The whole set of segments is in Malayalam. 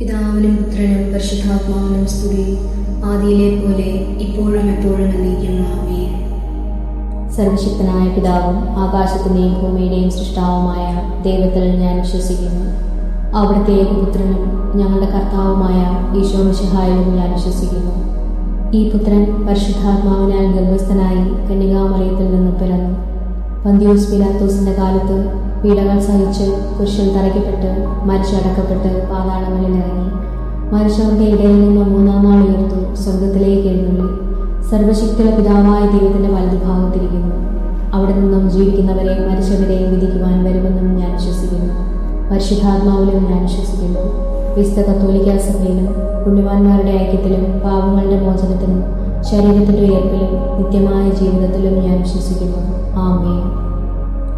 പിതാവിനും പുത്രനും പരിശുദ്ധാത്മാവിനും സ്തുതി. ആദിയിലെ പോലെ ഇപ്പോഴും എപ്പോഴും എന്നേക്കും. ആമേ സർവശക്തനായ പിതാവും ആകാശത്തിന്റെയും ഭൂമിയുടെയും സൃഷ്ടാവുമായ ദൈവത്തിൽ ഞാൻ വിശ്വസിക്കുന്നു. അവിടുത്തെ ഏകപുത്രനും ഞങ്ങളുടെ കർത്താവുമായ ഈശോ മിശഹായും ഞാൻ വിശ്വസിക്കുന്നു. ഈ പുത്രൻ പരിശുദ്ധാത്മാവിനാൽ ഗർഭസ്ഥനായി കന്യകാമറിയത്തിൽ നിന്ന് പിറന്നു. പന്തിയോസ് പിലാത്തോസിന്റെ കാലത്ത് പീഡകൾ സഹിച്ച് കുരിശിൽ തറയ്ക്കപ്പെട്ട് മരിച്ചടക്കപ്പെട്ട് പാതാളങ്ങളിൽ ഇറങ്ങി. മരിച്ചവരുടെ ഇടയിൽ നിന്ന് മൂന്നാം നാൾ ഉയർത്തു സ്വർഗത്തിലേക്ക് എഴുന്നള്ളി. സർവശക്തിയുടെ പിതാവായ ദൈവത്തിന്റെ വലതുഭാഗത്തിരിക്കുന്നു. അവിടെ നിന്നും ജീവിക്കുന്നവരെ മരിച്ചവരെ വിധിക്കുവാൻ വരുമെന്നും ഞാൻ വിശ്വസിക്കുന്നു. പരിശുദ്ധാത്മാവിലും ഞാൻ വിശ്വസിക്കുന്നു. വിശുദ്ധ കത്തോലിക്ക സഭയിലും പുണ്യവാന്മാരുടെ ഐക്യത്തിലും പാവങ്ങളുടെ മോചനത്തിലും ശരീരത്തിന്റെ ഉയർപ്പിലും നിത്യമായ ജീവിതത്തിലും ഞാൻ വിശ്വസിക്കുന്നു. ആമേ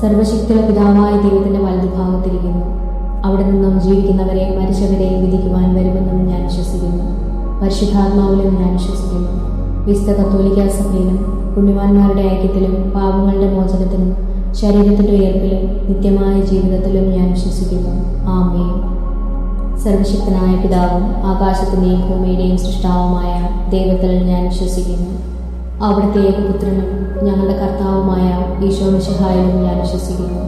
സർവശക്തിയുടെ പിതാവായ ദൈവത്തിന്റെ വലതുഭാഗത്തിരിക്കുന്നു. അവിടെ നിന്നും ജീവിക്കുന്നവരെ മരിച്ചവരെയും വിധിക്കുവാൻ വരുമെന്നും ഞാൻ വിശ്വസിക്കുന്നു. പരിശുദ്ധാത്മാവിലും ഞാൻ വിശ്വസിക്കുന്നു. വിശുദ്ധ കത്തോലിക്ക സഭയിലും പുണ്യവാന്മാരുടെ ഐക്യത്തിലും പാപങ്ങളുടെ മോചനത്തിലും ശരീരത്തിന്റെ ഉയർപ്പിലും നിത്യമായ ജീവിതത്തിലും ഞാൻ വിശ്വസിക്കുന്നു. ആമേ സർവശക്തനായ പിതാവും ആകാശത്തിന്റെയും ഭൂമിയുടെയും സൃഷ്ടാവുമായ ദൈവത്തിൽ ഞാൻ വിശ്വസിക്കുന്നു. അവിടുത്തെ ഏകപുത്രനും ഞങ്ങളുടെ കർത്താവുമായ ഈശോ മിശഹായും ഞാൻ വിശ്വസിക്കുന്നു.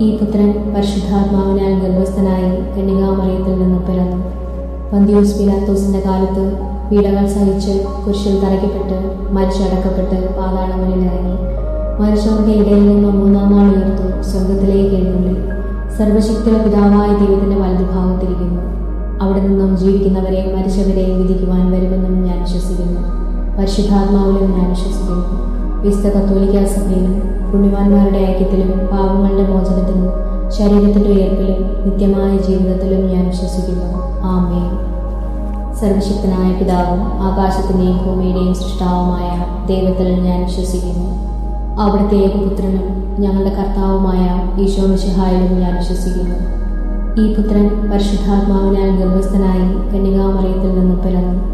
ഈ പുത്രൻ പരിശുദ്ധാത്മാവിനാൽ ഗർഭസ്ഥനായി കന്യകാമറിയത്തിൽ നിന്ന് പിറന്നു. പന്തിയോസ് പിലാത്തോസിന്റെ കാലത്ത് പീഡകൾ സഹിച്ച് കുരിശിൽ തറയ്ക്കപ്പെട്ട് മരിച്ചടക്കപ്പെട്ട് പാതാളങ്ങളിൽ ഇറങ്ങി. മരിച്ചവരുടെ ഇടയിൽ നിന്ന് മൂന്നാം നാൾ ഉയർത്തു സ്വർഗത്തിലേക്ക് എഴുന്നള്ളി. സർവശക്തിയുടെ പിതാവായ ദൈവത്തിന്റെ വലതുഭാഗത്തിരിക്കുന്നു. അവിടെ നിന്നും ജീവിക്കുന്നവരെ മരിച്ചവരെയും വിധിക്കുവാൻ വരുമെന്നും ഞാൻ വിശ്വസിക്കുന്നു. പരിശുദ്ധാത്മാവിലും ഞാൻ വിശ്വസിക്കുന്നു വിശുദ്ധ കത്തോലിക്ക സഭയിലും പുണ്യവാന്മാരുടെ ഐക്യത്തിലും പാവങ്ങളുടെ മോചനത്തിലും ശരീരത്തിന്റെ ഉയർപ്പിലും നിത്യമായ ജീവിതത്തിലും ഞാൻ വിശ്വസിക്കുന്നു. ആമേ സർവശക്തനായ പിതാവും ആകാശത്തിന്റെയും ഭൂമിയുടെയും സൃഷ്ടാവുമായ ദൈവത്തിൽ ഞാൻ വിശ്വസിക്കുന്നു. അവിടുത്തെ ഏകപുത്രനും ഞങ്ങളുടെ കർത്താവുമായ ഈശോ മിശിഹായിലും ഞാൻ വിശ്വസിക്കുന്നു. ഈ പുത്രൻ പരിശുദ്ധാത്മാവിനാൽ ഗർഭസ്ഥനായി കന്യകാമറിയത്തിൽ നിന്ന് പിറന്നു.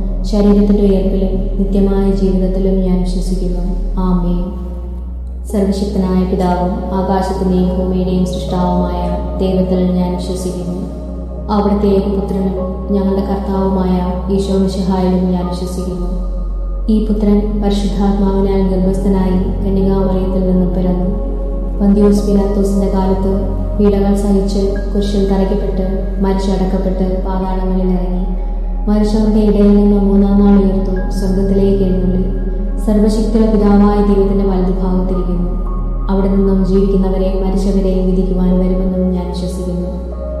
ശരീരത്തിന്റെ ഉയർപ്പിലും നിത്യമായ ജീവിതത്തിലും ഞാൻ വിശ്വസിക്കുന്നു. ആമേ സർവശക്തനായ പിതാവും ആകാശത്തിന്റെയും ഭൂമിയുടെയും സൃഷ്ടാവുമായ ദൈവത്തിൽ ഞാൻ വിശ്വസിക്കുന്നു. അവിടുത്തെ ഏകപുത്രനും ഞങ്ങളുടെ കർത്താവുമായ ഈശോ മിശഹായിലും ഞാൻ വിശ്വസിക്കുന്നു. ഈ പുത്രൻ പരിശുദ്ധാത്മാവിനാൽ ഗർഭസ്ഥനായി കന്യകാമറിയത്തിൽ നിന്ന് പിറന്നു. പന്തിയോസ് പിലാത്തോസിന്റെ കാലത്ത് പീഡകൾ സഹിച്ച് കുരിശിൽ തറയ്ക്കപ്പെട്ട് മരിച്ചടക്കപ്പെട്ട് പാതാളങ്ങളിൽ ഇറങ്ങി. മരിച്ചവരുടെ ഇടയിൽ നിന്ന് മൂന്നാം നാൾ ഉയർത്തു സ്വർഗത്തിലേക്ക് എഴുന്നള്ളി സർവശക്തിയുടെ പിതാവായ ദൈവത്തിന്റെ വലതുഭാഗത്തിരിക്കുന്നു. അവിടെ നിന്നും ജീവിക്കുന്നവരെ മരിച്ചവരെയും വിധിക്കുവാൻ വരുമെന്നും ഞാൻ വിശ്വസിക്കുന്നു.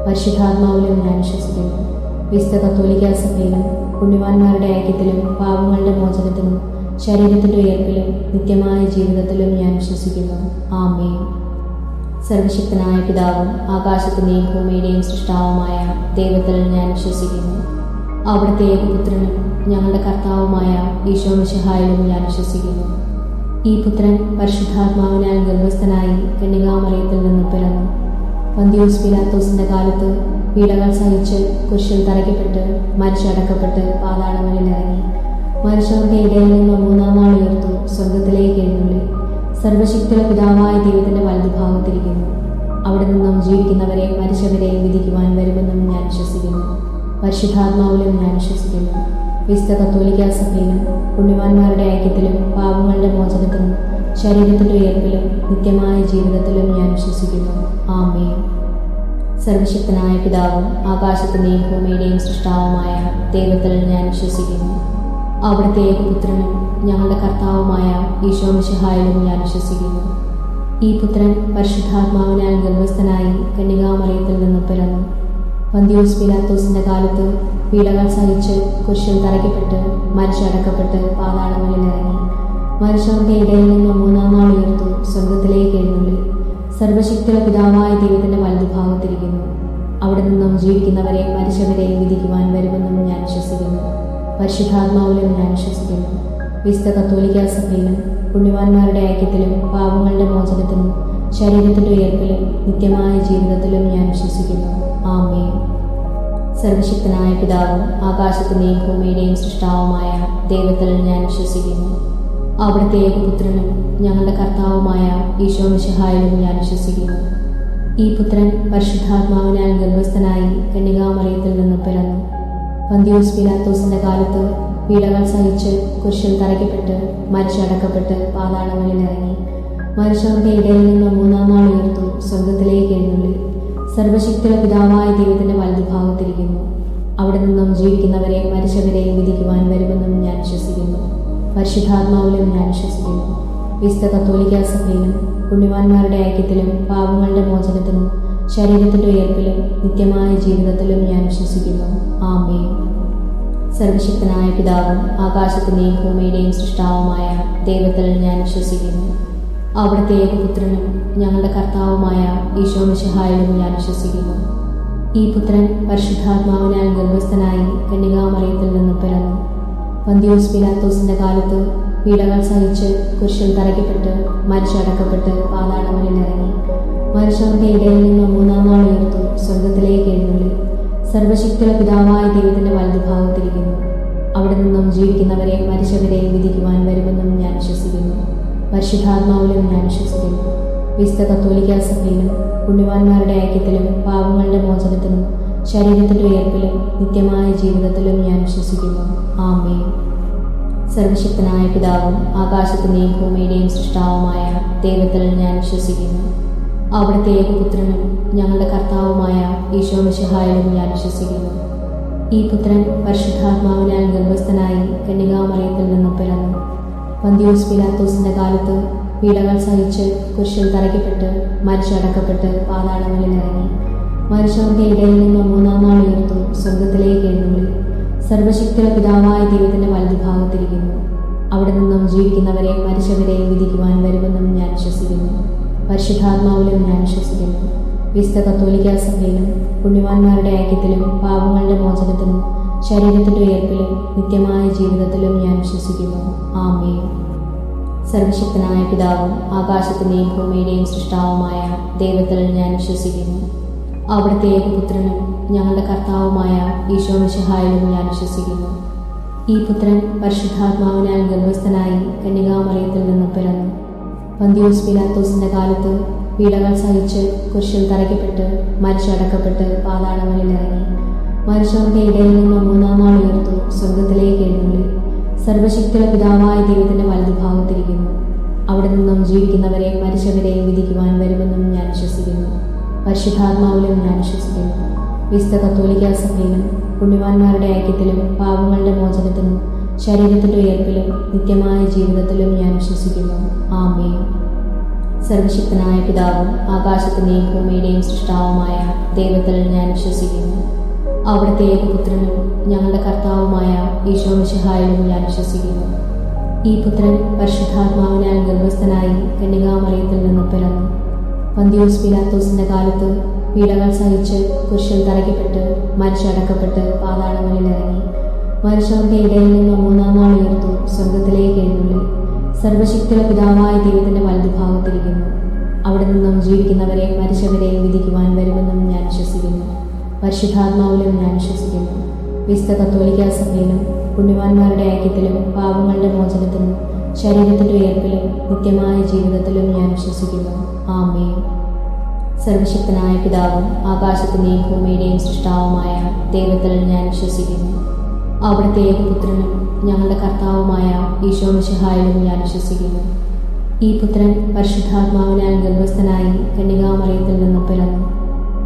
പരിശുദ്ധാത്മാവിലും ഞാൻ വിശ്വസിക്കുന്നു. വിശുദ്ധ കത്തോലിക്ക സഭയിലും പുണ്യവാന്മാരുടെ ഐക്യത്തിലും പാപങ്ങളുടെ മോചനത്തിലും ശരീരത്തിന്റെ ഉയർപ്പിലും നിത്യമായ ജീവിതത്തിലും ഞാൻ വിശ്വസിക്കുന്നു. ആമേ സർവശക്തനായ പിതാവും ആകാശത്തിന്റെയും ഭൂമിയുടെയും സൃഷ്ടാവുമായ ദൈവത്തിൽ ഞാൻ വിശ്വസിക്കുന്നു. അവിടുത്തെ ഏകപുത്രനും ഞങ്ങളുടെ കർത്താവുമായ ഈശോ മിശിഹായിലും ഞാൻ വിശ്വസിക്കുന്നു. ഈ പുത്രൻ പരിശുദ്ധാത്മാവിനാൽ ഗർഭസ്ഥനായി കന്യകാമറിയത്തിൽ നിന്ന് പിറന്നു. പന്തിയൂസ് പിലാത്തോസിന്റെ കാലത്ത് പീഡകൾ സഹിച്ച് കുരിശിൽ തറയ്ക്കപ്പെട്ട് മരിച്ചടക്കപ്പെട്ട് പാതാളങ്ങളിൽ ഇറങ്ങി. മരിച്ചവരുടെ ഇടയിൽ നിന്ന് മൂന്നാം നാൾ ഉയർത്തു സ്വർഗത്തിലേക്ക് എഴുന്നള്ളി. സർവശക്തിയുടെ പിതാവായ ദൈവത്തിന്റെ വലതുഭാഗത്തിരിക്കുന്നു. അവിടെ നിന്നും ജീവിക്കുന്നവരെ മരിച്ചവരെ വിധിക്കുവാൻ വരുമെന്നും ഞാൻ വിശ്വസിക്കുന്നു. പരിശുദ്ധാത്മാവിലും ഞാൻ വിശ്വസിക്കുന്നു വിശുദ്ധ കത്തോലിക്ക സഭയിലും പുണ്യവാന്മാരുടെ ഐക്യത്തിലും പാപങ്ങളുടെ മോചനത്തിലും ശരീരത്തിന്റെ ഉയർപ്പിലും നിത്യമായ ജീവിതത്തിലും ഞാൻ വിശ്വസിക്കുന്നു ആമേ സർവശക്തനായ പിതാവും ആകാശത്തിന്റെയും ഭൂമിയുടെയും സൃഷ്ടാവുമായ ദൈവത്തിൽ ഞാൻ വിശ്വസിക്കുന്നു അവിടുത്തെ ഏകപുത്രനും ഞങ്ങളുടെ കർത്താവുമായ ഈശോ മിശഹായിലും ഞാൻ വിശ്വസിക്കുന്നു ഈ പുത്രൻ പരിശുദ്ധാത്മാവിനാൽ ഗർഭസ്ഥനായി കന്യകാമറിയത്തിൽ നിന്ന് പിറന്നു. പന്തിയോസ് പിലാത്തോസിന്റെ കാലത്ത് പീഡകൾ സഹിച്ച് കുരിശിൽ തറയ്ക്കപ്പെട്ട് മരിച്ചടക്കപ്പെട്ട് പാതാളങ്ങളിൽ ഇറങ്ങി. മനുഷ്യർക്ക് ഇടയിൽ നിന്ന് മൂന്നാം നാൾ ഉയർത്തു സ്വർഗത്തിലേക്ക് എഴുന്നള്ളി. സർവശക്തിയുടെ പിതാവായ ദൈവത്തിന്റെ വലതുഭാഗത്തിരിക്കുന്നു. അവിടെ നിന്നും ജീവിക്കുന്നവരെ മരിച്ചവരെയും വിധിക്കുവാൻ വരുമെന്നും ഞാൻ വിശ്വസിക്കുന്നു. പരിശുദ്ധാത്മാവിലും ഞാൻ വിശ്വസിക്കുന്നു. വിശുദ്ധ സഭയിലും പുണ്യവാന്മാരുടെ ഐക്യത്തിലും പാപങ്ങളുടെ മോചനത്തിലും ശരീരത്തിന്റെ ഉയർപ്പിലും നിത്യമായ ജീവിതത്തിലും ഞാൻ വിശ്വസിക്കുന്നു. ആമേ സർവശക്തനായ പിതാവും ആകാശത്തിന്റെയും ഭൂമിയുടെയും സൃഷ്ടാവുമായ ദൈവത്തിൽ ഞാൻ വിശ്വസിക്കുന്നു. അവിടുത്തെ ഏകപുത്രനും ഞങ്ങളുടെ കർത്താവുമായ ഈശോ മിശഹായിലും ഞാൻ വിശ്വസിക്കുന്നു. ഈ പുത്രൻ പരിശുദ്ധാത്മാവിനാൽ ഗർഭസ്ഥനായി കന്യകാമറിയത്തിൽ നിന്ന് പിറന്നു. പന്തിയോസ് പിലാത്തോസിന്റെ കാലത്ത് പീഡകൾ സഹിച്ച് കുരിശിൽ തറയ്ക്കപ്പെട്ട് മരിച്ചടക്കപ്പെട്ട് പാതാളങ്ങളിൽ ഇറങ്ങി. മരിച്ചവരുടെ ഇടയിൽ നിന്ന് മൂന്നാം നാൾ ഉയർത്തു സ്വർഗത്തിലേക്ക് എഴുന്നള്ളി. സർവശക്തിയുടെ പിതാവായ ദൈവത്തിന്റെ വലതുഭാഗത്തിരിക്കുന്നു അവിടെ നിന്നും ജീവിക്കുന്നവരെ മരിച്ചവരെയും വിധിക്കുവാൻ വരുമെന്നും ഞാൻ വിശ്വസിക്കുന്നു. പരിശുദ്ധാത്മാവിലും ഞാൻ വിശ്വസിക്കുന്നു. വിശുദ്ധ കത്തോലിക്ക സഭയിലും പുണ്യവാന്മാരുടെ ഐക്യത്തിലും പാപങ്ങളുടെ മോചനത്തിലും ശരീരത്തിന്റെ ഉയർപ്പിലും നിത്യമായ ജീവിതത്തിലും ഞാൻ വിശ്വസിക്കുന്നു. ആമേ സർവശക്തനായ പിതാവും ആകാശത്തിന്റെയും ഭൂമിയുടെയും സൃഷ്ടാവുമായ ദൈവത്തിൽ ഞാൻ വിശ്വസിക്കുന്നു. അവിടുത്തെ ഏകപുത്രനും ഞങ്ങളുടെ കർത്താവുമായ ഈശോ മിശിഹായിലും ഞാൻ വിശ്വസിക്കുന്നു. ഈ പുത്രൻ പരിശുദ്ധാത്മാവിനാൽ ഗർഭസ്ഥനായി കന്യകാമറിയത്തിൽ നിന്ന് പിറന്നു. പന്തിയോസ് പിലാത്തോസിന്റെ കാലത്ത് പീഡകൾ സഹിച്ച് കുരിശിൽ തറയ്ക്കപ്പെട്ട് മരിച്ചടക്കപ്പെട്ട് പാതാളങ്ങളിൽ ഇറങ്ങി. മരിച്ചവരുടെ ഇടയിൽ നിന്ന് മൂന്നാം നാൾ ഉയർത്തു സ്വർഗത്തിലേക്ക് എഴുന്നള്ളി. സർവശക്തിയുടെ പിതാവായ ദൈവത്തിന്റെ വലതുഭാഗത്തിരിക്കുന്നു. അവിടെ നിന്നും ജീവിക്കുന്നവരെ മരിച്ചവരെ വിധിക്കുവാൻ വരുമെന്നും ഞാൻ വിശ്വസിക്കുന്നു. പരിശുദ്ധാത്മാവിലും ഞാൻ വിശ്വസിക്കുന്നു. വിശുദ്ധ കത്തോലിക്ക സഭയിലും പുണ്യവാന്മാരുടെ ഐക്യത്തിലും പാപങ്ങളുടെ മോചനത്തിലും ശരീരത്തിന്റെ ഉയർപ്പിലും നിത്യമായ ജീവിതത്തിലും ഞാൻ വിശ്വസിക്കുന്നു. ആമേ സർവശക്തനായ പിതാവും ആകാശത്തിന്റെയും ഭൂമിയുടെയും സൃഷ്ടാവുമായ ദൈവത്തിൽ ഞാൻ വിശ്വസിക്കുന്നു. അവിടുത്തെ ഏകപുത്രനും ഞങ്ങളുടെ കർത്താവുമായ ഈശോ മിശഹായിലും ഞാൻ വിശ്വസിക്കുന്നു. ഈ പുത്രൻ പരിശുദ്ധാത്മാവിനാൽ ഗർഭസ്ഥനായി കന്യകാമറിയത്തിൽ നിന്ന് പിറന്നു. പന്തിയോസ് പിലാത്തോസിന്റെ കാലത്ത് പീഡകൾ സഹിച്ച് കുരിശിൽ തറയ്ക്കപ്പെട്ട് മരിച്ചടക്കപ്പെട്ട് പാതാളങ്ങളിൽ ഇറങ്ങി. മനുഷ്യന്റെ ഇടയിൽ നിന്ന് മൂന്നാം നാൾ ഉയർത്തു സ്വർഗത്തിലേക്ക് എഴുന്നള്ളി സർവശക്തിയുടെ പിതാവായ ദൈവത്തിന്റെ വലതുഭാഗത്തിരിക്കുന്നു. അവിടെ നിന്നും ജീവിക്കുന്നവരെ മരിച്ചവരെയും വിധിക്കുവാൻ വരുമെന്നും ഞാൻ വിശ്വസിക്കുന്നു. പരിശുദ്ധാത്മാവിലും ഞാൻ വിശ്വസിക്കുന്നു. കത്തോലിക്ക സഭയിലും പുണ്യവാന്മാരുടെ ഐക്യത്തിലും പാപങ്ങളുടെ മോചനത്തിനും ശരീരത്തിന്റെ ഉയർപ്പിലും നിത്യമായ ജീവിതത്തിലും ഞാൻ വിശ്വസിക്കുന്നു. ആമേ സർവശക്തനായ പിതാവും ആകാശത്തിന്റെയും ഭൂമിയുടെയും സൃഷ്ടാവുമായ ദൈവത്തിൽ ഞാൻ വിശ്വസിക്കുന്നു. അവിടുത്തെ ഏകപുത്രനും ഞങ്ങളുടെ കർത്താവുമായ ഈശോ മിശഹായിലും ഞാൻ വിശ്വസിക്കുന്നു. ഈ പുത്രൻ പരിശുദ്ധാത്മാവിനാൽ ഗർഭസ്ഥനായി കന്യകാമറിയത്തിൽ നിന്ന് പിറന്നു. പന്തിയോസ് പിലാത്തോസിന്റെ കാലത്ത് പീഡകൾ സഹിച്ച് കുരിശിൽ തറയ്ക്കപ്പെട്ട് മരിച്ചടക്കപ്പെട്ട് പാതാളങ്ങളിൽ ഇറങ്ങി. മരിച്ചവരുടെ ഇടയിൽ നിന്ന് മൂന്നാം നാൾ ഉയർത്തു സ്വർഗത്തിലേക്ക് എഴുന്നള്ളി. സർവശക്തിയുള്ള പിതാവായ ദൈവത്തിന്റെ വലതുഭാഗത്തിരിക്കുന്നു. അവിടെ നിന്നും ജീവിക്കുന്നവരെ മരിച്ചവരെയും വിധിക്കുവാൻ വരുമെന്നും ഞാൻ വിശ്വസിക്കുന്നു. പരിശുദ്ധാത്മാവിലും ഞാൻ വിശ്വസിക്കുന്നു. വിശുദ്ധ കത്തോലിക്ക സഭയിലും പുണ്യവാന്മാരുടെ ഐക്യത്തിലും പാപങ്ങളുടെ മോചനത്തിലും ശരീരത്തിന്റെ ഉയർപ്പിലും നിത്യമായ ജീവിതത്തിലും ഞാൻ വിശ്വസിക്കുന്നു. ആമേ സർവശക്തനായ പിതാവും ആകാശത്തിന്റെയും ഭൂമിയുടെയും സൃഷ്ടാവുമായ ദൈവത്തിൽ ഞാൻ വിശ്വസിക്കുന്നു. അവിടുത്തെ ഏകപുത്രനും ഞങ്ങളുടെ കർത്താവുമായ ഈശോ മിശിഹായിലും ഞാൻ വിശ്വസിക്കുന്നു. ഈ പുത്രൻ പരിശുദ്ധാത്മാവിനാൽ ഗർഭസ്ഥനായി കന്യകാമറിയത്തിൽ നിന്ന് പിറന്നു. പന്തിയോസ് പിലാത്തോസിന്റെ കാലത്ത് പീഡകൾ സഹിച്ച് കുരിശിൽ തറയ്ക്കപ്പെട്ട് മരിച്ചടക്കപ്പെട്ട് പാതാളങ്ങളിൽ ഇറങ്ങി. മരിച്ചവരുടെ ഇടയിൽ നിന്ന് മൂന്നാം നാൾ ഉയർത്തു സ്വർഗത്തിലേക്ക് എഴുന്നള്ളി. സർവശക്തിയുടെ പിതാവായ ദൈവത്തിന്റെ വലതുഭാഗത്തിരിക്കുന്നു. അവിടെ നിന്നും ജീവിക്കുന്നവരെ മരിച്ചവരെ വിധിക്കുവാൻ വരുമെന്നും ഞാൻ വിശ്വസിക്കുന്നു. പരിശുദ്ധാത്മാവിലും ഞാൻ വിശ്വസിക്കുന്നു. വിശുദ്ധ കത്തോലിക്ക സഭയിലും പുണ്യവാന്മാരുടെ ഐക്യത്തിലും പാപങ്ങളുടെ മോചനത്തിലും ശരീരത്തിന്റെ ഉയർപ്പിലും നിത്യമായ ജീവിതത്തിലും ഞാൻ വിശ്വസിക്കുന്നു. ആമേ സർവശക്തനായ പിതാവും ആകാശത്തിന്റെയും ഭൂമിയുടെയും സൃഷ്ടാവുമായ ദൈവത്തിൽ ഞാൻ വിശ്വസിക്കുന്നു. അവിടുത്തെ ഏകപുത്രനും ഞങ്ങളുടെ കർത്താവുമായ ഈശോ മിശിഹായിലും ഞാൻ വിശ്വസിക്കുന്നു. ഈ പുത്രൻ പരിശുദ്ധാത്മാവിനാൽ ഗർഭസ്ഥനായി കന്യകാമറിയത്തിൽ നിന്ന്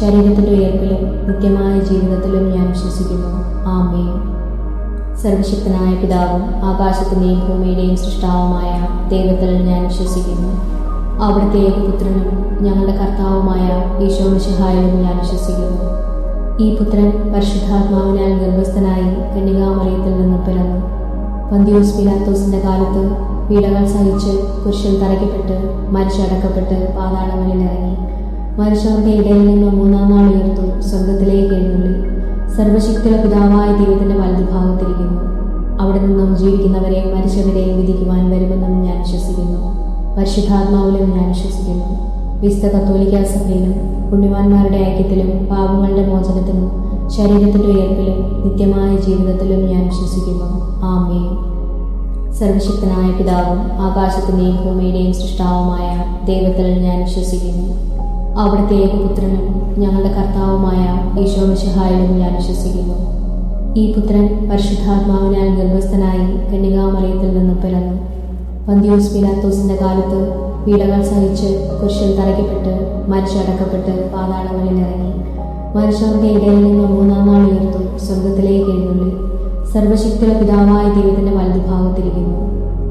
ശരീരത്തിന്റെ ഉയർപ്പിലും നിത്യമായ ജീവിതത്തിലും ഞാൻ വിശ്വസിക്കുന്നു. ആമേ സർവശക്തനായ പിതാവും ആകാശത്തിന്റെയും ഭൂമിയുടെയും സൃഷ്ടാവുമായ ദൈവത്തിൽ ഞാൻ വിശ്വസിക്കുന്നു. അവിടുത്തെ ഏകപുത്രനും ഞങ്ങളുടെ കർത്താവുമായ ഈശോ മിശിഹായിലും ഞാൻ വിശ്വസിക്കുന്നു. ഈ പുത്രൻ പരിശുദ്ധാത്മാവിനാൽ ഗർഭസ്ഥനായി കന്യകാമറിയത്തിൽ നിന്ന് പിറന്നു. പന്തിയോസ് പിലാത്തോസിന്റെ കാലത്ത് പീഡകൾ സഹിച്ച് കുരിശിൽ തറയ്ക്കപ്പെട്ട് മരിച്ചടക്കപ്പെട്ട് പാതാളങ്ങളിൽ ഇറങ്ങി. മനുഷ്യരുടെ ഇടയിൽ നിന്ന് മൂന്നാം നാൾ ഉയർത്തു സ്വർഗത്തിലേക്ക് എഴുന്നള്ളി. സർവശക്തിയുടെ പിതാവായ ദൈവത്തിന്റെ വലതുഭാഗത്തിരിക്കുന്നു. അവിടെ നിന്നും ജീവിക്കുന്നവരെ മരിച്ചവരെയും വിധിക്കുവാൻ വരുമെന്നും ഞാൻ വിശ്വസിക്കുന്നു. പരിശുദ്ധാത്മാവിലും ഞാൻ വിശ്വസിക്കുന്നു. വിശുദ്ധ കത്തോലിക്ക സഭയിലും പുണ്യവാന്മാരുടെ ഐക്യത്തിലും പാപങ്ങളുടെ മോചനത്തിലും ശരീരത്തിന്റെ ഉയർപ്പിലും നിത്യമായ ജീവിതത്തിലും ഞാൻ വിശ്വസിക്കുന്നു. ആമേ സർവശക്തനായ പിതാവും ആകാശത്തിന്റെയും ഭൂമിയുടെയും സൃഷ്ടാവുമായ ദൈവത്തിൽ ഞാൻ വിശ്വസിക്കുന്നു. അവിടുത്തെ ഏകപുത്രനും ഞങ്ങളുടെ കർത്താവുമായ ഈശോ മിശഹായിലും ഞാൻ വിശ്വസിക്കുന്നു. ഈ പുത്രൻ പരിശുദ്ധാത്മാവിനാൽ ഗർഭസ്ഥനായി കന്യകാമറിയത്തിൽ നിന്ന് പിറന്നു. പന്തിയോസ് പിലാത്തോസിന്റെ കാലത്ത് പീഡകൾ സഹിച്ച് കുരിശിൽ തറയ്ക്കപ്പെട്ട് മരിച്ചടക്കപ്പെട്ട് പാതാളങ്ങളിൽ ഇറങ്ങി. മനുഷ്യരുടെ ഇടയിൽ നിന്ന് മൂന്നാം നാൾ ഉയർത്തു സ്വർഗത്തിലേക്ക് എഴുന്നള്ളി. സർവശക്തിയുടെ പിതാവായ ദൈവത്തിന്റെ വലതുഭാഗത്തിരിക്കുന്നു.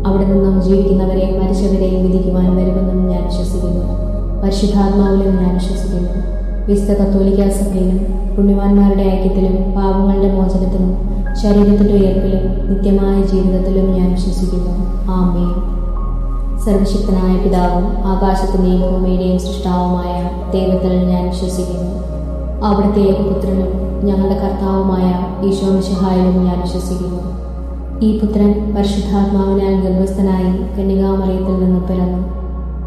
അവിടെ നിന്നും ജീവിക്കുന്നവരെയും മരിച്ചവരെയും വിധിക്കുവാൻ വരുമെന്നും ഞാൻ വിശ്വസിക്കുന്നു. പരിശുദ്ധാത്മാവിലും ഞാൻ വിശ്വസിക്കുന്നു. വിശുദ്ധ കത്തോലിക്ക സഭയിലും പുണ്യവാന്മാരുടെ ഐക്യത്തിലും പാപങ്ങളുടെ മോചനത്തിലും ശരീരത്തിന്റെ ഉയർപ്പിലും നിത്യമായ ജീവിതത്തിലും ഞാൻ വിശ്വസിക്കുന്നു. ആമേ സർവശക്തനായ പിതാവും ആകാശത്തിന്റെയും ഭൂമിയുടെയും സൃഷ്ടാവുമായ ദൈവത്തിൽ ഞാൻ വിശ്വസിക്കുന്നു. അവിടുത്തെ ഏകപുത്രനും ഞങ്ങളുടെ കർത്താവുമായ ഈശോ മിശഹായും ഞാൻ വിശ്വസിക്കുന്നു. ഈ പുത്രൻ പരിശുദ്ധാത്മാവിനാൽ ഗർഭസ്ഥനായി കന്യകാമറിയത്തിൽ നിന്ന് പിറന്നു.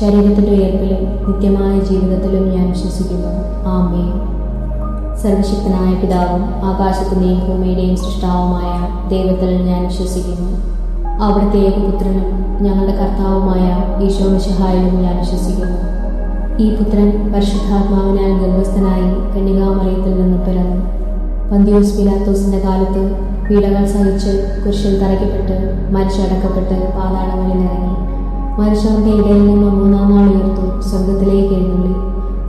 ശരീരത്തിന്റെ ഉയർപ്പിലും നിത്യമായ ജീവിതത്തിലും ഞാൻ വിശ്വസിക്കുന്നു. ആമേ സർവശക്തനായ പിതാവും ആകാശത്തിന്റെയും ഭൂമിയുടെയും സൃഷ്ടാവുമായ ദൈവത്തിൽ ഞാൻ വിശ്വസിക്കുന്നു. അവിടുത്തെ ഏകപുത്രനും ഞങ്ങളുടെ കർത്താവുമായ ഈശോ മിശഹായിലും ഞാൻ വിശ്വസിക്കുന്നു. ഈ പുത്രൻ പരിശുദ്ധാത്മാവിനാൽ ഗർഭസ്ഥനായി കന്യകാമറിയത്തിൽ നിന്ന് പിറന്നു. പന്തിയോസ് പിലാത്തോസിന്റെ കാലത്ത് വീടകൾ സഹിച്ച് കുരിശിൽ തറയ്ക്കപ്പെട്ട് മരിച്ചടക്കപ്പെട്ട് പാതാളങ്ങളിൽ ഇറങ്ങി. മനുഷ്യരുടെ ഇടയിൽ നിന്ന് മൂന്നാം നാൾ ഉയർത്തു. സ്വർഗത്തിലേക്ക് എഴുന്നള്ളി.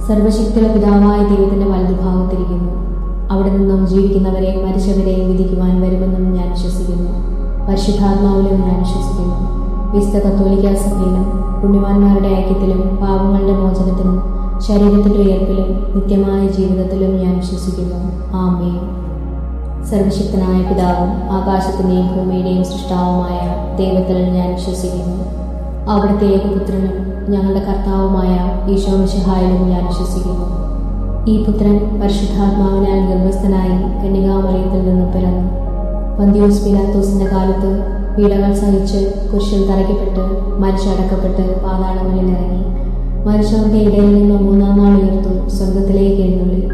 സർവശക്തിയുള്ള പിതാവായ ദൈവത്തിന്റെ വലതുഭാഗത്തിരിക്കുന്നു അവിടെ നിന്നും ജീവിക്കുന്നവരെ മരിച്ചവരെയും വിധിക്കുവാൻ വരുമെന്നും ഞാൻ വിശ്വസിക്കുന്നു. പരിശുദ്ധാത്മാവിലും ഞാൻ വിശ്വസിക്കുന്നു. വിശുദ്ധ കത്തോലിക്ക സഭയിലും പുണ്യവാന്മാരുടെ ഐക്യത്തിലും പാപങ്ങളുടെ മോചനത്തിലും ശരീരത്തിന്റെ ഉയർപ്പിലും നിത്യമായ ജീവിതത്തിലും ഞാൻ വിശ്വസിക്കുന്നു. ആമേ സർവശക്തനായ പിതാവും ആകാശത്തിന്റെയും ഭൂമിയുടെയും സൃഷ്ടാവുമായ ദൈവത്തിൽ ഞാൻ വിശ്വസിക്കുന്നു. അവിടുത്തെ ഏകപുത്രനും ഞങ്ങളുടെ കർത്താവുമായ ഈശോ ഞാൻ വിശ്വസിക്കുന്നു. ഈ പുത്രൻ പരിശുദ്ധാത്മാവിനാൽ ഗർഭസ്ഥനായി കന്യകാമറിയത്തിൽ നിന്ന് പിറന്നു. പന്തിയോസ് പിലാത്തോസിന്റെ കാലത്ത് വീടകൾ സഹിച്ച് കുരിശിൽ തറയ്ക്കപ്പെട്ട് മരിച്ചടക്കപ്പെട്ട് പാതാളങ്ങളിൽ ഇറങ്ങി. മനുഷ്യരുടെ ഇടയിൽ നിന്ന് മൂന്നാം നാൾ ഉയർത്തു സ്വർഗത്തിലേക്ക് എഴുന്നള്ളി.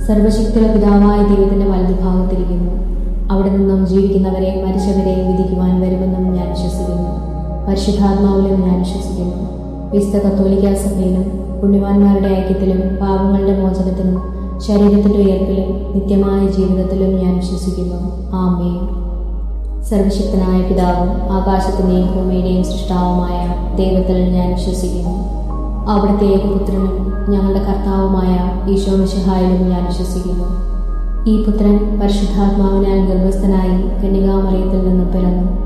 സർവശക്തിയുള്ള പിതാവായ ദൈവത്തിന്റെ വലതുഭാഗത്തിരിക്കുന്നു. അവിടെ നിന്നും ജീവിക്കുന്നവരെ മരിച്ചവരെയും വിധിക്കുവാൻ വരുമെന്നും ഞാൻ വിശ്വസിക്കുന്നു. പരിശുദ്ധാത്മാവിലും ഞാൻ വിശ്വസിക്കുന്നു. വിശുദ്ധ കത്തോലിക്ക സഭയിലും പുണ്യവാന്മാരുടെ ഐക്യത്തിലും പാപങ്ങളുടെ മോചനത്തിലും ശരീരത്തിന്റെ ഉയർപ്പിലും നിത്യമായ ജീവിതത്തിലും ഞാൻ വിശ്വസിക്കുന്നു. ആമേ സർവശക്തനായ പിതാവും ആകാശത്തിന്റെയും ഭൂമിയുടെയും സൃഷ്ടാവുമായ ദൈവത്തിൽ ഞാൻ വിശ്വസിക്കുന്നു. അവിടുത്തെ ഏകപുത്രനും ഞങ്ങളുടെ കർത്താവുമായ ഈശോ മിശഹായിലും ഞാൻ വിശ്വസിക്കുന്നു. ഈ പുത്രൻ പരിശുദ്ധാത്മാവിനാൽ ഗർഭസ്ഥനായി കന്യകാമറിയത്തിൽ നിന്ന് പിറന്നു.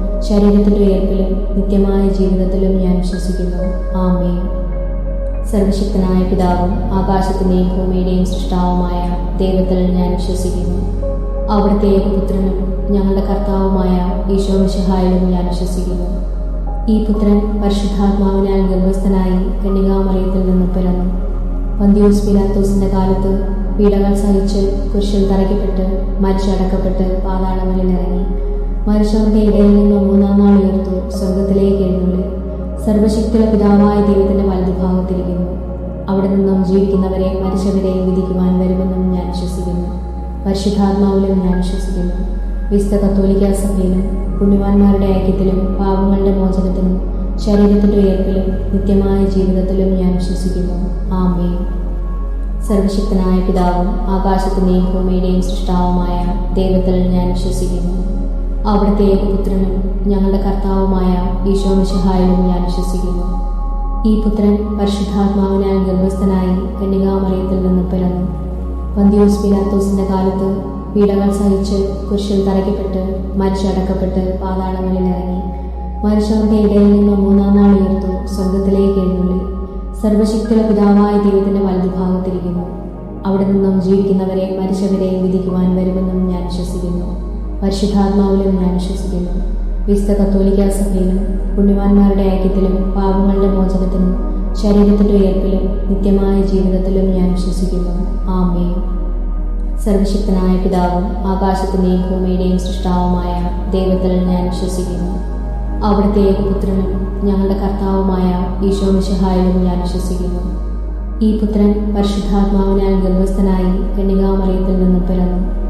ശരീരത്തിന്റെ ഉയർപ്പിലും നിത്യമായ ജീവിതത്തിലും ഞാൻ വിശ്വസിക്കുന്നു. ആമേ സർവശക്തനായ പിതാവും ആകാശത്തിന്റെയും ഭൂമിയുടെയും സൃഷ്ടാവുമായ ദൈവത്തിൽ ഞാൻ വിശ്വസിക്കുന്നു. അവിടുത്തെ ഏകപുത്രനും ഞങ്ങളുടെ കർത്താവുമായ ഈശോ മിശഹായിലും ഞാൻ വിശ്വസിക്കുന്നു. ഈ പുത്രൻ പരിശുദ്ധാത്മാവിനാൽ ഗർഭസ്ഥനായി കന്യകാമറിയത്തിൽ നിന്ന് പിറന്നു. പന്തിയൂസ് പിലാത്തോസിന്റെ കാലത്ത് പീഡകൾ സഹിച്ച് കുരിശിൽ തറയ്ക്കപ്പെട്ട് മരിച്ചടക്കപ്പെട്ട് പാതാളങ്ങളിൽ ഇറങ്ങി. മരിച്ചവരുടെ ഇടയിൽ നിന്ന് മൂന്നാം നാൾ ഉയർത്തു സ്വർഗത്തിലേക്ക് എഴുന്നള്ളി സർവശക്തിയുടെ പിതാവായ ദൈവത്തിന്റെ വലതുഭാഗത്തിരിക്കുന്നു. അവിടെ നിന്നും ജീവിക്കുന്നവരെ മരിച്ചവരെയും വിധിക്കുവാൻ വരുമെന്നും ഞാൻ വിശ്വസിക്കുന്നു. പരിശുദ്ധാത്മാവിലും ഞാൻ വിശ്വസിക്കുന്നു. വിശുദ്ധ കത്തോലിക്ക സഭയിലും പുണ്യവാന്മാരുടെ ഐക്യത്തിലും പാപങ്ങളുടെ മോചനത്തിലും ശരീരത്തിന്റെ ഉയർപ്പിലും നിത്യമായ ജീവിതത്തിലും ഞാൻ വിശ്വസിക്കുന്നു. ആമേ സർവശക്തനായ പിതാവും ആകാശത്തിന്റെയും ഭൂമിയുടെയും സൃഷ്ടാവുമായ ദൈവത്തിൽ ഞാൻ വിശ്വസിക്കുന്നു. അവിടുത്തെ ഏകപുത്രനും ഞങ്ങളുടെ കർത്താവുമായ ഈശോ മിശഹായും ഞാൻ വിശ്വസിക്കുന്നു. ഈ പുത്രൻ പരിശുദ്ധാത്മാവിനാൽ ഗർഭസ്ഥനായി കന്യകാമറിയത്തിൽ നിന്ന് പിറന്നു. പന്തിയോസ് പിലാത്തോസിന്റെ കാലത്ത് പീഡകൾ സഹിച്ച് കുരിശിൽ തറയ്ക്കപ്പെട്ട് മരിച്ചടക്കപ്പെട്ട് പാതാളങ്ങളിൽ ഇറങ്ങി. മരിച്ചവരുടെ ഇടയിൽ നിന്ന് മൂന്നാം നാൾ ഉയർത്തു സ്വർഗത്തിലേക്ക് എഴുന്നള്ളി. സർവശക്തിയുള്ള പിതാവായ ദൈവത്തിന്റെ വലതുഭാഗത്തിരിക്കുന്നു. അവിടെ നിന്നും ജീവിക്കുന്നവരെ മരിച്ചവരെ വിധിക്കുവാൻ വരുമെന്നും ഞാൻ വിശ്വസിക്കുന്നു. പരിശുദ്ധാത്മാവിലും ഞാൻ വിശ്വസിക്കുന്നു. വിശുദ്ധ കത്തോലിക്ക സഭയിലും പുണ്യവാന്മാരുടെ ഐക്യത്തിലും പാപങ്ങളുടെ മോചനത്തിനും ശരീരത്തിന്റെ ഉയർപ്പിലും നിത്യമായ ജീവിതത്തിലും ഞാൻ വിശ്വസിക്കുന്നു. ആമേ സർവശക്തനായ പിതാവും ആകാശത്തിന്റെയും ഭൂമിയുടെയും സൃഷ്ടാവുമായ ദൈവത്തിൽ ഞാൻ വിശ്വസിക്കുന്നു. അവിടുത്തെ ഏകപുത്രനും ഞങ്ങളുടെ കർത്താവുമായ ഈശോ മിശഹായിലും ഞാൻ വിശ്വസിക്കുന്നു. ഈ പുത്രൻ പരിശുദ്ധാത്മാവിനാൽ ഗർഭസ്ഥനായി കന്യകാമറിയത്തിൽ നിന്ന് പിറന്നു.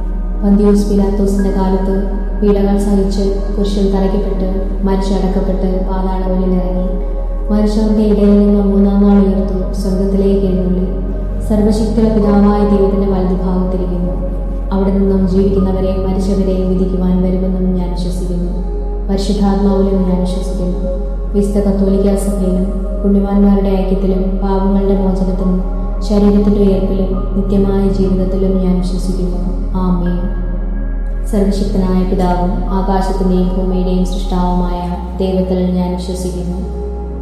പന്തിയൂസ് പിലാത്തോസിന്റെ കാലത്ത് പീഡകൾ സഹിച്ച് കുരിശിൽ തറയ്ക്കപ്പെട്ട് മരിച്ചടക്കപ്പെട്ട് ഇറങ്ങി മനുഷ്യന്റെ ഇടയിൽ നിന്ന് മൂന്നാം നാൾ ഉയർത്തു സ്വർഗത്തിലേക്ക് എഴുന്നള്ളി. സർവശക്തിയുടെ പിതാവായ ദൈവത്തിന്റെ വലതുഭാഗത്തിരിക്കുന്നു. അവിടെ നിന്നും ജീവിക്കുന്നവരെ മരിച്ചവരെ വിധിക്കുവാൻ വരുമെന്നും ഞാൻ വിശ്വസിക്കുന്നു. പരിശുദ്ധാത്മാവിലും ഞാൻ വിശ്വസിക്കുന്നു. വിശുദ്ധ കത്തോലിക്ക സഭയിലും പുണ്യവാന്മാരുടെ ഐക്യത്തിലും പാപങ്ങളുടെ മോചനത്തിനും ശരീരത്തിന്റെ ഉയർപ്പിലും നിത്യമായ ജീവിതത്തിലും ഞാൻ വിശ്വസിക്കുന്നു. ആമേ സർവശക്തനായ പിതാവും ആകാശത്തിന്റെയും ഭൂമിയുടെയും സൃഷ്ടാവുമായ ദൈവത്തിൽ ഞാൻ വിശ്വസിക്കുന്നു.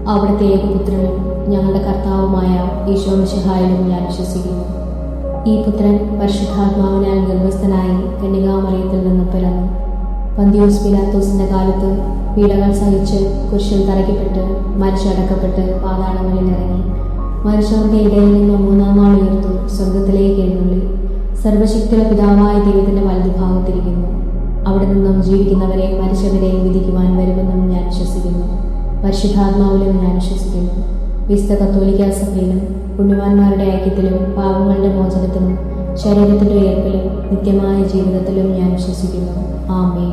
അവിടുത്തെ ഏകപുത്രനും ഞങ്ങളുടെ കർത്താവുമായ ഈശോ മിശഹായിലും ഞാൻ വിശ്വസിക്കുന്നു. ഈ പുത്രൻ പരിശുദ്ധാത്മാവിനാൽ ഗർഭസ്ഥനായി കന്യകാമറിയത്തിൽ നിന്ന് പിറന്നു. പന്തിയോസ് പിലാത്തോസിന്റെ കാലത്ത് പീഡകൾ സഹിച്ച് കുരിശിൽ തറയ്ക്കപ്പെട്ട് മരിച്ചടക്കപ്പെട്ട് പാതാളങ്ങളിൽ ഇറങ്ങി. മരിച്ചവരുടെ ഇടയിൽ നിന്ന് മൂന്നാം നാൾ ഉയർത്തു സ്വർഗത്തിലേക്ക് എഴുന്നള്ളി സർവശക്തിയുടെ പിതാവായ ദൈവത്തിന്റെ വലതുഭാഗത്തിരിക്കുന്നു. അവിടെ നിന്നും ജീവിക്കുന്നവരെ മരിച്ചവരെ വിധിക്കുവാൻ വരുമെന്നും ഞാൻ വിശ്വസിക്കുന്നു. പരിശുദ്ധാത്മാവിലും ഞാൻ വിശ്വസിക്കുന്നു. വിശുദ്ധ കത്തോലിക്ക സഭയിലും പുണ്യവാന്മാരുടെ ഐക്യത്തിലും പാപങ്ങളുടെ മോചനത്തിലും ശരീരത്തിന്റെ ഉയർപ്പിലും നിത്യമായ ജീവിതത്തിലും ഞാൻ വിശ്വസിക്കുന്നു. ആമേ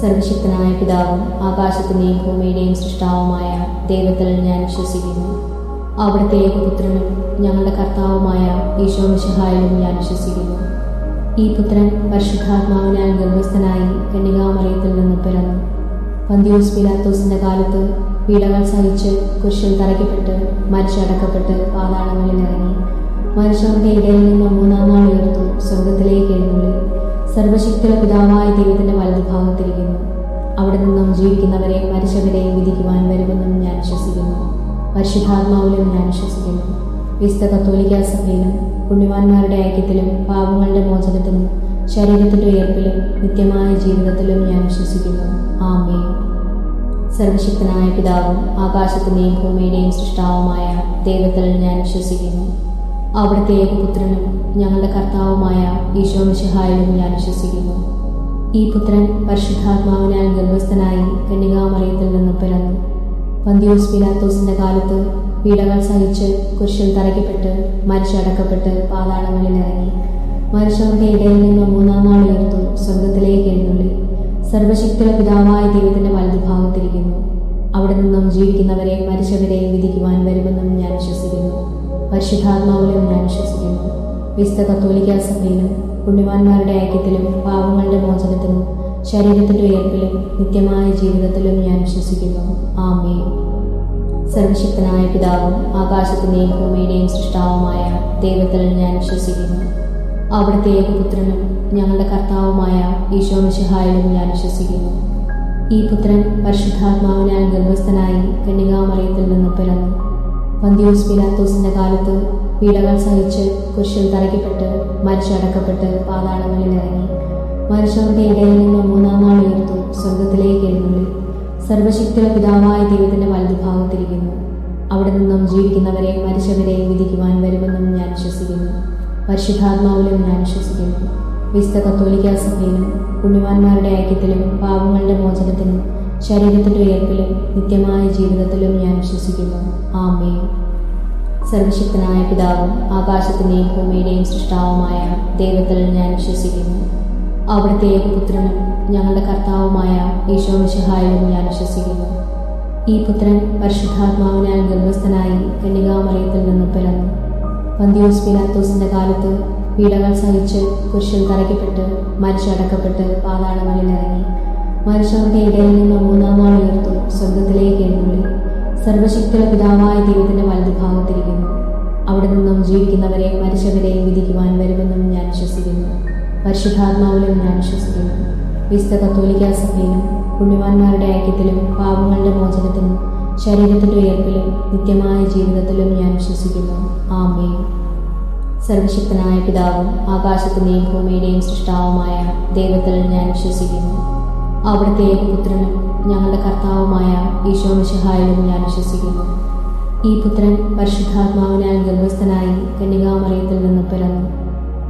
സർവശക്തനായ പിതാവും ആകാശത്തിന്റെയും ഭൂമിയുടെയും സൃഷ്ടാവുമായ ദൈവത്തിൽ ഞാൻ വിശ്വസിക്കുന്നു. അവിടുത്തെ ഏകപുത്രനും ഞങ്ങളുടെ കർത്താവുമായ ഈശോ മിശഹായിലും ഞാൻ വിശ്വസിക്കുന്നു. ഈ പുത്രൻ പരിശുദ്ധാത്മാവിനാൽ ഗർഭസ്ഥനായി കന്യകാമറിയത്തിൽ നിന്ന് പിറന്നു. പന്തിയൂസ് പിലാത്തോസിന്റെ കാലത്ത് പീഡകൾ സഹിച്ച് കുരിശിൽ തറയ്ക്കപ്പെട്ട് മരിച്ചടക്കപ്പെട്ട് പാതാളങ്ങളിൽ ഇറങ്ങി. മനുഷ്യരുടെ ഇടയിൽ നിന്ന് മൂന്നാം നാൾ ഉയർത്തു സ്വർഗത്തിലേക്ക് എഴുന്നള്ളി. സർവശക്തിയുടെ പിതാവായ ദൈവത്തിന്റെ വലതുഭാഗത്തിരിക്കുന്നു. അവിടെ നിന്നും ജീവിക്കുന്നവരെ മരിച്ചവരെ വിധിക്കുവാൻ വരുമെന്നും ഞാൻ വിശ്വസിക്കുന്നു. പരിശുദ്ധാത്മാവിലും ഞാൻ വിശ്വസിക്കുന്നു. വിസ്ത കത്തോലിക്ക സഭയിലും പുണ്യവാന്മാരുടെ ഐക്യത്തിലും പാപങ്ങളുടെ മോചനത്തിലും ശരീരത്തിന്റെ ഉയർപ്പിലും നിത്യമായ ജീവിതത്തിലും ഞാൻ വിശ്വസിക്കുന്നു. ആമേ സർവശക്തനായ പിതാവും ആകാശത്തിന്റെയും ഭൂമിയുടെയും സൃഷ്ടാവുമായ ദൈവത്തിൽ ഞാൻ വിശ്വസിക്കുന്നു. അവിടുത്തെ ഏകപുത്രനും ഞങ്ങളുടെ കർത്താവുമായ ഈശോ മിശിഹായിലും ഞാൻ വിശ്വസിക്കുന്നു. ഈ പുത്രൻ പരിശുദ്ധാത്മാവിനാൽ ഗർഭസ്ഥനായി കന്യകാമറിയത്തിൽ നിന്ന് പിറന്നു. പന്തിയൂസ് പിലാത്തോസിന്റെ കാലത്ത് പീഡകൾ സഹിച്ച് കുരിശിൽ തറയ്ക്കപ്പെട്ട് മരിച്ചടക്കപ്പെട്ട് പാതാളങ്ങളിൽ ഇറങ്ങി. മനുഷ്യർക്ക് ഇടയിൽ നിന്ന് മൂന്നാം നാൾ ഉയർത്തു സ്വർഗത്തിലേക്ക് എഴുന്നള്ളി. സർവശക്തിയുടെ പിതാവായ ദൈവത്തിന്റെ വലതുഭാഗത്തിരിക്കുന്നു. അവിടെ നിന്നും ജീവിക്കുന്നവരെ മരിച്ചവരെയും വിധിക്കുവാൻ വരുമെന്നും ഞാൻ വിശ്വസിക്കുന്നു. പരിശുദ്ധാത്മാവിലും ഞാൻ വിശ്വസിക്കുന്നു. വിശുദ്ധ കത്തോലിക്ക സഭയിലും പുണ്യവാന്മാരുടെ ഐക്യത്തിലും പാവങ്ങളുടെ മോചനത്തിനും ശരീരത്തിന്റെ ഉയർപ്പിലും നിത്യമായ ജീവിതത്തിലും ഞാൻ വിശ്വസിക്കുന്നു. ആമേ സർവശക്തനായ പിതാവും ആകാശത്തിന്റെയും ഭൂമിയുടെയും സൃഷ്ടാവുമായ ദൈവത്തിൽ ഞാൻ വിശ്വസിക്കുന്നു. അവിടുത്തെ ഏകപുത്രനും ഞങ്ങളുടെ കർത്താവുമായ ഈശോ മിശിഹായിലും ഞാൻ വിശ്വസിക്കുന്നു. ഈ പുത്രൻ പരിശുദ്ധാത്മാവിനാൽ ഗർഭസ്ഥനായി കന്യകാമറിയത്തിൽ നിന്ന് പിറന്നു. പന്തിയോസ് പിലാത്തോസിന്റെ കാലത്ത് പീഡകൾ സഹിച്ച് കുരിശിൽ തറയ്ക്കപ്പെട്ട് മരിച്ചടക്കപ്പെട്ട് പാതാളങ്ങളിൽ ഇറങ്ങി. മരിച്ചവരുടെ ഇടയിൽ നിന്ന് മൂന്നാം നാൾ ഉയർത്തു സ്വർഗത്തിലേക്ക് എഴുന്നള്ളി. സർവശക്തിയുടെ പിതാവായ ദൈവത്തിന്റെ വലതുഭാഗത്തിരിക്കുന്നു അവിടെ നിന്നും ജീവിക്കുന്നവരെ മരിച്ചവരെയും വിധിക്കുവാൻ വരുമെന്നും ഞാൻ വിശ്വസിക്കുന്നു. പരിശുദ്ധാത്മാവിലും ഞാൻ വിശ്വസിക്കുന്നു. വിശുദ്ധ കത്തോലിക്ക സഭയിലും പുണ്യവാന്മാരുടെ ഐക്യത്തിലും പാപങ്ങളുടെ മോചനത്തിലും ശരീരത്തിന്റെ ഉയർപ്പിലും നിത്യമായ ജീവിതത്തിലും ഞാൻ വിശ്വസിക്കുന്നു. ആമേ സർവശക്തനായ പിതാവും ആകാശത്തിന്റെയും ഭൂമിയുടെയും സൃഷ്ടാവുമായ ദൈവത്തിൽ ഞാൻ വിശ്വസിക്കുന്നു. അവിടുത്തെ ഏകപുത്രനും ഞങ്ങളുടെ കർത്താവുമായ ഈശോ മിശഹായും ഞാൻ വിശ്വസിക്കുന്നു. ഈ പുത്രൻ പരിശുദ്ധാത്മാവിനാൽ ഗർഭസ്ഥനായി കന്യകാമറിയത്തിൽ നിന്ന് പിറന്നു. പന്തിയോസ് പിലാത്തോസിന്റെ കാലത്ത് പീഡകൾ സഹിച്ച് കുരിശിൽ തറയ്ക്കപ്പെട്ട് മരിച്ചടക്കപ്പെട്ട് പാതാളങ്ങളിൽ ഇറങ്ങി. മരിച്ചവരുടെ ഇടയിൽ നിന്ന് മൂന്നാം നാൾ ഉയർത്തു സ്വർഗത്തിലേക്ക് എഴുന്നള്ളി. സർവശക്തിയുടെ പിതാവായ ദൈവത്തിന്റെ വലതുഭാഗത്തിരിക്കുന്നു. അവിടെ നിന്നും ജീവിക്കുന്നവരെ മരിച്ചവരെയും വിധിക്കുവാൻ വരുമെന്നും ഞാൻ വിശ്വസിക്കുന്നു. പരിശുദ്ധാത്മാവിലും ഞാൻ വിശ്വസിക്കുന്നു. വിശുദ്ധ കത്തോലിക്ക സഭയിലും പുണ്യവാന്മാരുടെ ഐക്യത്തിലും പാപങ്ങളുടെ മോചനത്തിലും ശരീരത്തിന്റെ ഉയർപ്പിലും നിത്യമായ ജീവിതത്തിലും ഞാൻ വിശ്വസിക്കുന്നു. ആമേ സർവശക്തനായ പിതാവും ആകാശത്തിന്റെയും ഭൂമിയുടെയും സൃഷ്ടാവുമായ ദൈവത്തിൽ ഞാൻ വിശ്വസിക്കുന്നു. അവിടുത്തെ ഏകപുത്രനും ഞങ്ങളുടെ കർത്താവുമായ ഈശോ മിശിഹായിലും ഞാൻ വിശ്വസിക്കുന്നു. ഈ പുത്രൻ പരിശുദ്ധാത്മാവിനാൽ ഗർഭസ്ഥനായി കന്യകാമറിയത്തിൽ നിന്ന് പിറന്നു.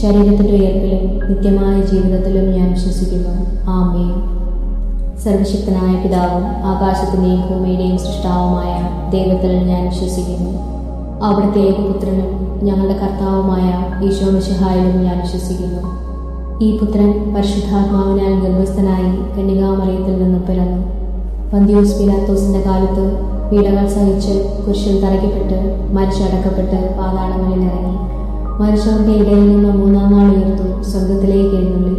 ശരീരത്തിന്റെ ഉയർപ്പിലും നിത്യമായ ജീവിതത്തിലും ഞാൻ വിശ്വസിക്കുന്നു. ആമേ സർവശക്തനായ പിതാവും ആകാശത്തിന്റെയും ഭൂമിയുടെയും സൃഷ്ടാവുമായ ദൈവത്തിൽ ഞാൻ വിശ്വസിക്കുന്നു. അവിടുത്തെ ഏകപുത്രനും ഞങ്ങളുടെ കർത്താവുമായ ഈശോ മിശഹായിലും ഞാൻ വിശ്വസിക്കുന്നു. ഈ പുത്രൻ പരിശുദ്ധാത്മാവിനാൽ ഗർഭസ്ഥനായി കന്യകാമറിയത്തിൽ നിന്ന് പിറന്നു. പന്തിയോസ് പിലാത്തോസിന്റെ കാലത്ത് പീഡകൾ സഹിച്ച് കുരിശിൽ തറയ്ക്കപ്പെട്ട് മരിച്ചടക്കപ്പെട്ട് പാതാളങ്ങളിൽ ഇറങ്ങി. മരിച്ചവരുടെ ഇടയിൽ നിന്ന് മൂന്നാം നാൾ ഉയർത്തു സ്വർഗത്തിലേക്ക് എഴുന്നള്ളി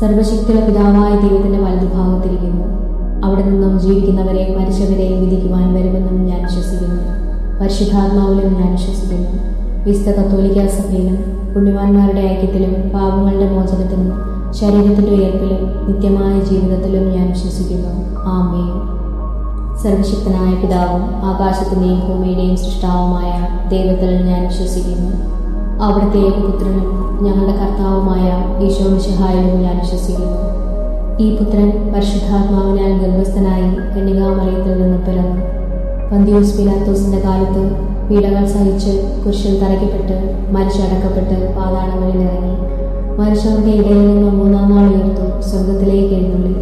സർവശക്തിയുടെ പിതാവായ ദൈവത്തിന്റെ വലതുഭാഗത്തിരിക്കുന്നു. അവിടെ നിന്നും ജീവിക്കുന്നവരെ മരിച്ചവരെയും വിധിക്കുവാൻ വരുമെന്നും ഞാൻ വിശ്വസിക്കുന്നു. പരിശുദ്ധാത്മാവിലും ഞാൻ വിശ്വസിക്കുന്നു. വിശുദ്ധ കത്തോലിക്ക സഭയിലും പുണ്യവാന്മാരുടെ ഐക്യത്തിലും പാപങ്ങളുടെ മോചനത്തിലും ശരീരത്തിന്റെ ഉയർപ്പിലും നിത്യമായ ജീവിതത്തിലും ഞാൻ വിശ്വസിക്കുന്നു. ആമേ സർവശക്തനായ പിതാവും ആകാശത്തിന്റെയും ഭൂമിയുടെയും സൃഷ്ടാവുമായ ദൈവത്തിൽ ഞാൻ വിശ്വസിക്കുന്നു. അവിടുത്തെ ഏകപുത്രനും ഞങ്ങളുടെ കർത്താവുമായ ഈശോ മിശിഹായിലും ഞാൻ വിശ്വസിക്കുന്നു. ഈ പുത്രൻ പരിശുദ്ധാത്മാവിനാൽ ഗർഭസ്ഥനായി കന്യകാമറിയത്തിൽ നിന്ന് പിറന്നു. പന്തിയോസ് പിലാത്തോസിന്റെ കാലത്ത് പീഡകൾ സഹിച്ച് കുരിശിൽ തറയ്ക്കപ്പെട്ട് മരിച്ചടക്കപ്പെട്ട് പാതാളങ്ങളിൽ ഇറങ്ങി. മരിച്ചവരുടെ ഇടയിൽ നിന്ന് മൂന്നാം നാൾ ഉയർത്തു സ്വർഗത്തിലേക്ക് എഴുന്നള്ളി.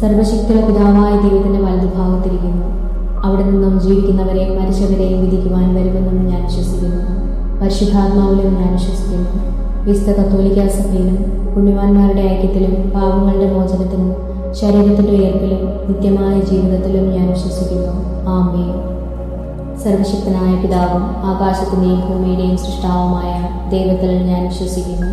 സർവശക്തിയുടെ പിതാവായ ദൈവത്തിന്റെ വലതുഭാഗത്തിരിക്കുന്നു. അവിടെ നിന്നും ജീവിക്കുന്നവരെ മരിച്ചവരെയും വിധിക്കുവാൻ വരുമെന്നും ഞാൻ വിശ്വസിക്കുന്നു. പരിശുദ്ധാത്മാവിലും ഞാൻ വിശ്വസിക്കുന്നു വിശുദ്ധ കത്തോലിക്ക സഭയിലും പുണ്യവാന്മാരുടെ ഐക്യത്തിലും പാവങ്ങളുടെ മോചനത്തിലും ശരീരത്തിന്റെ ഉയർപ്പിലും നിത്യമായ ജീവിതത്തിലും ഞാൻ വിശ്വസിക്കുന്നു. ആമേ സർവശക്തനായ പിതാവും ആകാശത്തിന്റെയും ഭൂമിയുടെയും സൃഷ്ടാവുമായ ദൈവത്തിൽ ഞാൻ വിശ്വസിക്കുന്നു.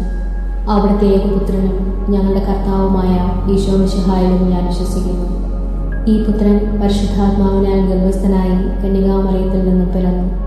അവിടുത്തെ ഏകപുത്രനും ഞങ്ങളുടെ കർത്താവുമായ ഈശോ മിശിഹായിലും ഞാൻ വിശ്വസിക്കുന്നു. ഈ പുത്രൻ പരിശുദ്ധാത്മാവിനാൽ ഗർഭസ്ഥനായി കന്യകാമറിയത്തിൽ നിന്ന് പിറന്നു.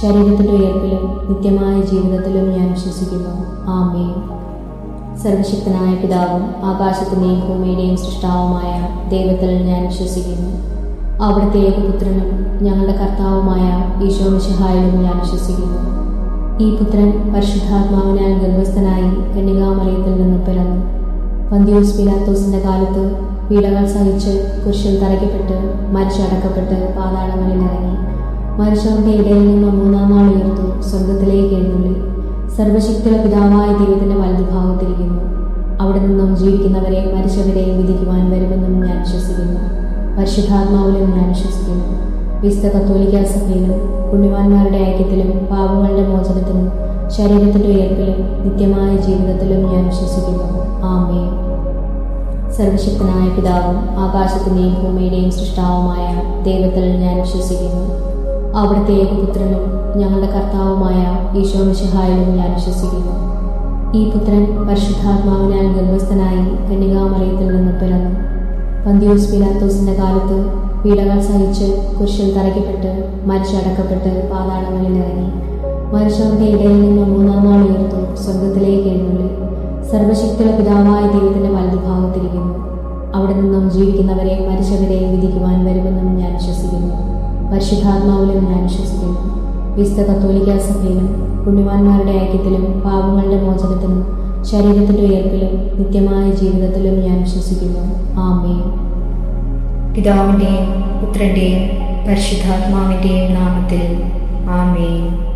ശരീരത്തിന്റെ ഉയർപ്പിലും നിത്യമായ ജീവിതത്തിലും ഞാൻ വിശ്വസിക്കുന്നു. ആമേ സർവശക്തനായ പിതാവും ആകാശത്തിന്റെയും ഭൂമിയുടെയും സൃഷ്ടാവുമായ ദൈവത്തിൽ ഞാൻ വിശ്വസിക്കുന്നു. അവിടുത്തെ ഏകപുത്രനും ഞങ്ങളുടെ കർത്താവുമായ ഈശോ മിശിഹായിലും ഞാൻ വിശ്വസിക്കുന്നു. ഈ പുത്രൻ പരിശുദ്ധാത്മാവിനാൽ ഗർഭസ്ഥനായി കന്യകാമറിയത്തിൽ നിന്ന് പിറന്നു. പന്തിയോസ് പിലാത്തോസിന്റെ കാലത്ത് പീഡകൾ സഹിച്ച് കുരിശിൽ തറയ്ക്കപ്പെട്ട് മരിച്ചടക്കപ്പെട്ട് പാതാളങ്ങളിൽ ഇറങ്ങി. മരിച്ചവരുടെ ഇടയിൽ നിന്ന് മൂന്നാം നാൾ ഉയർത്തു സ്വർഗത്തിലേക്ക് എഴുന്നള്ളി. സർവശക്തിയുടെ പിതാവായ ദൈവത്തിന്റെ വലതുഭാഗത്തിരിക്കുന്നു അവിടെ നിന്നും ജീവിക്കുന്നവരെ മരിച്ചവരെയും വിധിക്കുവാൻ വരുമെന്നും ഞാൻ വിശ്വസിക്കുന്നു. പരിശുദ്ധാത്മാവിലും ഞാൻ വിശ്വസിക്കുന്നു. വിശുദ്ധ കത്തോലിക്ക സഭയിലും പുണ്യവാന്മാരുടെ ഐക്യത്തിലും പാപങ്ങളുടെ മോചനത്തിലും ശരീരത്തിന്റെ ഉയർപ്പിലും നിത്യമായ ജീവിതത്തിലും ഞാൻ വിശ്വസിക്കുന്നു. ആമേ സർവശക്തനായ പിതാവും ആകാശത്തിന്റെയും ഭൂമിയുടെയും സൃഷ്ടാവുമായ ദൈവത്തിൽ ഞാൻ വിശ്വസിക്കുന്നു. അവിടുത്തെ ഏകപുത്രനും ഞങ്ങളുടെ കർത്താവുമായ ഈശോ മിഷഹായിലും ഞാൻ വിശ്വസിക്കുന്നു. ഈ പുത്രൻ പരിശുദ്ധാത്മാവിനാൽ ഗർഭസ്ഥനായി കന്യകാമറിയത്തിൽ നിന്ന് പിറന്നു. പന്തിയോസ് പിലാത്തോസിന്റെ കാലത്ത് പീഡകൾ സഹിച്ച് കുരിശിൽ തറയ്ക്കപ്പെട്ട് മരിച്ചടക്കപ്പെട്ട് പാതാളങ്ങളിൽ ഇറങ്ങി. മരിച്ചവന്റെ ഇടയിൽ നിന്ന് മൂന്നാം നാൾ ഉയർത്തു സ്വർഗത്തിലേക്ക് എഴുന്നള്ളി. സർവശക്തിയുടെ പിതാവായ ദൈവത്തിന്റെ വലതുഭാഗത്തിരിക്കുന്നു. അവിടെ നിന്നും ജീവിക്കുന്നവരെ മരിച്ചവരെയും വിധിക്കുവാൻ വരുമെന്നും ഞാൻ വിശ്വസിക്കുന്നു. പരിശുദ്ധാത്മാവിലും ഞാൻ വിശ്വസിക്കുന്നു. വിശുദ്ധ കത്തോലിക്ക സഭയിലും പുണ്യവാന്മാരുടെ ഐക്യത്തിലും പാപങ്ങളുടെ മോചനത്തിലും ശരീരത്തിന്റെ ഉയർപ്പിലും നിത്യമായ ജീവിതത്തിലും ഞാൻ വിശ്വസിക്കുന്നു. ആമേ പിതാവിന്റെയും പുത്രന്റെയും പരിശുദ്ധാത്മാവിന്റെയും നാമത്തിൽ ആമേൻ.